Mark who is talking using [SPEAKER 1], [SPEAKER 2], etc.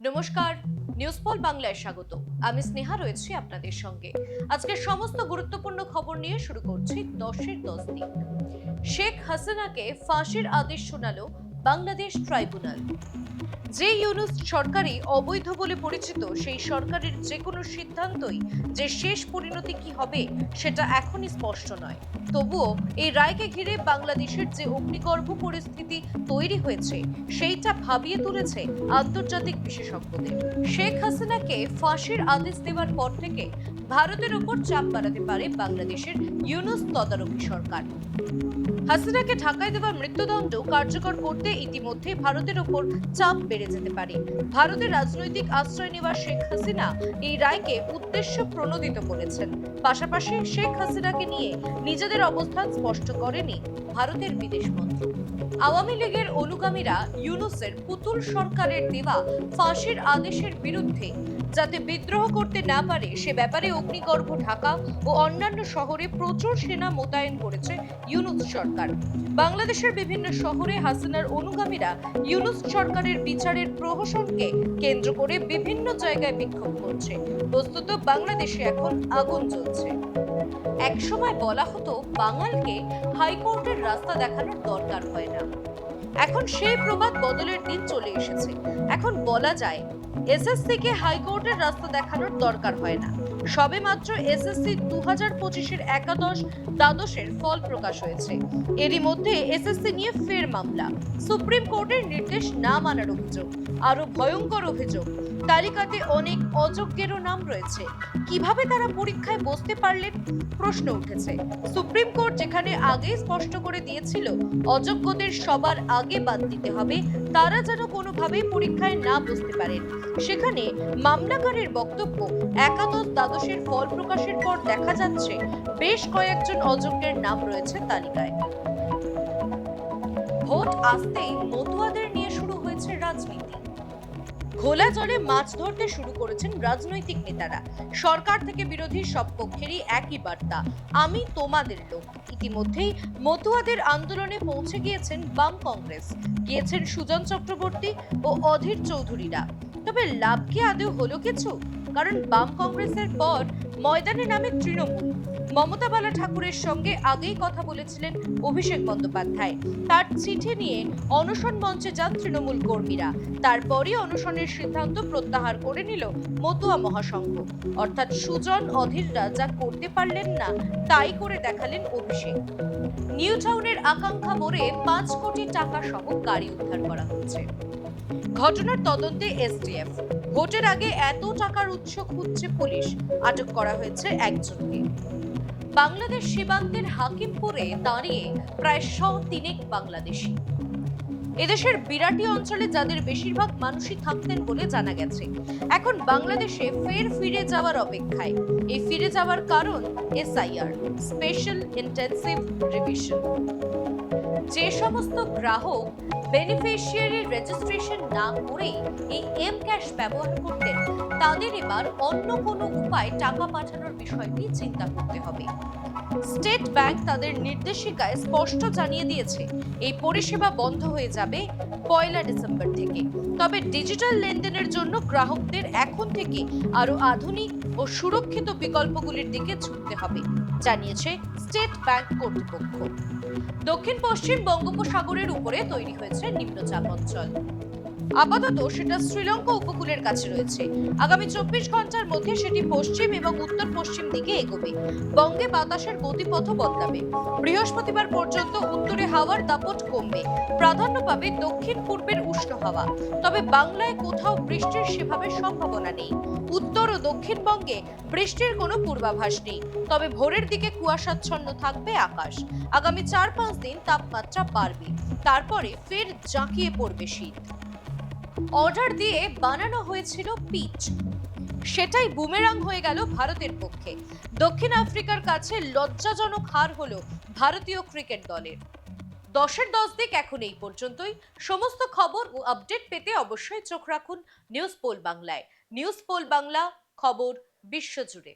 [SPEAKER 1] নমস্কার নিউজ পল বাংলায় স্বাগত। আমি স্নেহা রয়েছি আপনাদের সঙ্গে। আজকে সমস্ত গুরুত্বপূর্ণ খবর নিয়ে শুরু করছি দশের দশ দিন শেখ হাসিনাকে ফাঁসির আদেশ শোনালো বাংলাদেশ ট্রাইব্যুনাল। যে ইউনুস সরকারই অবৈধ বলে পরিচিত, সেই সরকারের যে কোনো সিদ্ধান্তই যে শেষ পরিণতি কি হবে সেটা এখনই স্পষ্ট নয়। তবুও এই রায়কে ঘিরে বাংলাদেশের যে অগ্নিগর্ভ পরিস্থিতি তৈরি হয়েছে, সেইটা ভাবিয়ে তুলেছে আন্তর্জাতিক বিশেষজ্ঞদের। শেখ হাসিনাকে ফাঁসির আদেশ দেওয়ার পর থেকে ভারতের ওপর চাপ বাড়াতে পারে বাংলাদেশের ইউনুস তদারকি সরকার। হাসিনাকে ঢাকায় দেওয়া মৃত্যুদণ্ড কার্যকর করতে ইতিমধ্যে ভারতের ওপর চাপ বেড়ে যেতে পারে। ভারতের রাজনৈতিক আশ্রয় নেওয়া শেখ হাসিনা এই রায়কে উদ্দেশ্য প্রণোদিত করেছেন। পাশাপাশি শেখ হাসিনাকে নিয়ে নিজেদের অবস্থান স্পষ্ট করেনি ভারতের বিদেশ মন্ত্রী। আওয়ামী লীগের অনুগামীরা ইউনুসের পুতুল সরকারের দেওয়া ফাঁসির আদেশের বিরুদ্ধে যাতে বিদ্রোহ করতে না পারে, সে ব্যাপারে অগ্নিগর্ভ ঢাকা ও অন্যান্য শহরে প্রচুর সেনা মোতায়েন করেছে ইউনুস সরকার। বাংলাদেশের বিভিন্ন শহরে হাসিনার অনুগামীরা ইউনুস সরকারের বিচারের প্রহসনকে কেন্দ্র করে বিভিন্ন জায়গায় বিক্ষোভ করছে। বস্তুত বাংলাদেশে এখন আগুন জ্বলছে। একসময় বলা হতো, বাঙালকে হাইকোর্টের রাস্তা দেখানোর দরকার হয় না। এখন সেই প্রবাদ বদলের দিন চলে এসেছে। এখন বলা যায় হাইকোর্টের রাস্তা দেখানোর দরকার হয় না। সবে মাত্র এসএসসি একাদশ দ্বাদশের ফল প্রকাশ হয়েছে। এরই মধ্যে এসএসসি নিয়ে ফের মামলা। সুপ্রিম কোর্টের নির্দেশ না মানার অভিযোগ আরও ভয়ঙ্কর অভিযোগ। তালিকাতে অনেক অযোগ্যেরও নাম রয়েছে। কীভাবে তারা পরীক্ষায় বসতে পারলেন? প্রশ্ন উঠেছে। সুপ্রিম কোর্ট যেখানে আগেই স্পষ্ট করে দিয়েছিল অযোগ্যদের সবার আগে বাদ দিতে হবে, তারা যেন কোনোভাবেই পরীক্ষায় না বসতে পারেন। সেখানে মামলাকারীর বক্তব্য, একাদশ দ্বাদশের ফল প্রকাশের পর দেখা যাচ্ছে বেশ কয়েকজন অযোগ্যের নাম রয়েছে তালিকায়। ভোট আসতেই মতুয়াদের নিয়ে শুরু হয়েছে রাজনীতি। ঘোলা জলে মাছ ধরতে শুরু করেছেন রাজনৈতিক নেতারা। সরকার থেকে বিরোধী সব পক্ষেরই একই বার্তা, আমি তোমাদের লোক। ইতিমধ্যেই মতুয়াদের আন্দোলনে পৌঁছে গিয়েছেন বাম কংগ্রেস। গিয়েছেন সুজন চক্রবর্তী ও অধীর চৌধুরীরা। তবে লাভ কি আদৌ হলো কিছু? কারণ বাম কংগ্রেসের পর ময়দানে নামে তৃণমূল। মমতা বালা ঠাকুরের সঙ্গে আগেই কথা বলেছিলেন অভিষেক বন্দ্যোপাধ্যায়। তার চিঠি নিয়ে অনশন মঞ্চে যান তৃণমূল কর্মীরা। তারপরই অনশনের সিদ্ধান্ত প্রত্যাহার করে নিল মতুয়া মহাসংঘ। অর্থাৎ সুজন অধীররা যা করতে পারলেন না, তাই করে দেখালেন অভিষেক। নিউ টাউনের আকাঙ্ক্ষা মোড়ে পাঁচ কোটি টাকা সহ গাড়ি উদ্ধার করা হচ্ছে। ঘটনার তদন্তে এসটিএফ ভোটের আগে এত টাকার উৎস খুঁজছে পুলিশ, আটক করা হয়েছে একজনকে। বাংলাদেশ সীমান্তের হাকিমপুরে দাঁড়িয়ে প্রায় শ তিনেক বাংলাদেশি। এদেশের বিরাটি অঞ্চলে যাদের বেশিরভাগ মানুষই থাকতেন বলে জানা গেছে। এখন বাংলাদেশে ফের ফিরে যাওয়ার অপেক্ষায়। এই ফিরে যাওয়ার কারণ এসআইআর, স্পেশাল ইন্টেন্সিভ রিভিশন। যে সমস্ত গ্রাহক বেনিফিশিয়ারি রেজিস্ট্রেশন না করেই এই এম ক্যাশ ব্যবহার করতেন, তাদের এবার অন্য কোনো উপায় টাকা পাঠানোর বিষয়টি চিন্তা করতে হবে। স্টেট ব্যাংক তাদের নির্দেশিকায় স্পষ্ট জানিয়ে দিয়েছে, এই পরিষেবা বন্ধ হয়ে যাবে পয়লা ডিসেম্বর থেকে। তবে ডিজিটাল লেনদেনের জন্য গ্রাহকদের এখন থেকে আরও আধুনিক ও সুরক্ষিত বিকল্পগুলির দিকে ঝুঁকতে হবে, জানিয়েছে স্টেট ব্যাংক কর্তৃপক্ষ। দক্ষিণ পশ্চিম বঙ্গোপসাগরের উপরে তৈরি হয়েছে নিম্নচাপ অঞ্চল। আপাতত সেটা শ্রীলঙ্কা উপকূলের কাছে রয়েছে। আগামী চব্বিশ ঘণ্টার মধ্যে সেটি পশ্চিম এবং উত্তর পশ্চিম দিকে এগোবে। বঙ্গে বাতাসের গতিপথ বদলাবে। বৃহস্পতিবার পর্যন্ত উত্তরে হাওয়ার দাপট কমবে। প্রাধান্য পাবে দক্ষিণ পূর্বের উষ্ণ হাওয়া। তবে বাংলায় কোথাও বৃষ্টির সেভাবে সম্ভাবনা নেই। উত্তর ও দক্ষিণবঙ্গে বৃষ্টির কোনো পূর্বাভাস নেই। তবে ভোরের দিকে কুয়াশাচ্ছন্ন থাকবে আকাশ। আগামী চার পাঁচ দিন তাপমাত্রা বাড়বে। তারপরে ফের জাঁকিয়ে পড়বে শীত। অর্ডার দিয়ে বানানো হয়েছিল পিচ। সেটাই বুমেরাং হয়ে গেল ভারতের পক্ষে। দক্ষিণ আফ্রিকার কাছে লজ্জাজনক হার হল ভারতীয় ক্রিকেট দলের। দশের দশ দিক এখন এই পর্যন্তই। সমস্ত খবর ও আপডেট পেতে অবশ্যই চোখ রাখুন নিউজ পোল বাংলায়। নিউজ পোল বাংলা খবর বিশ্বজুড়ে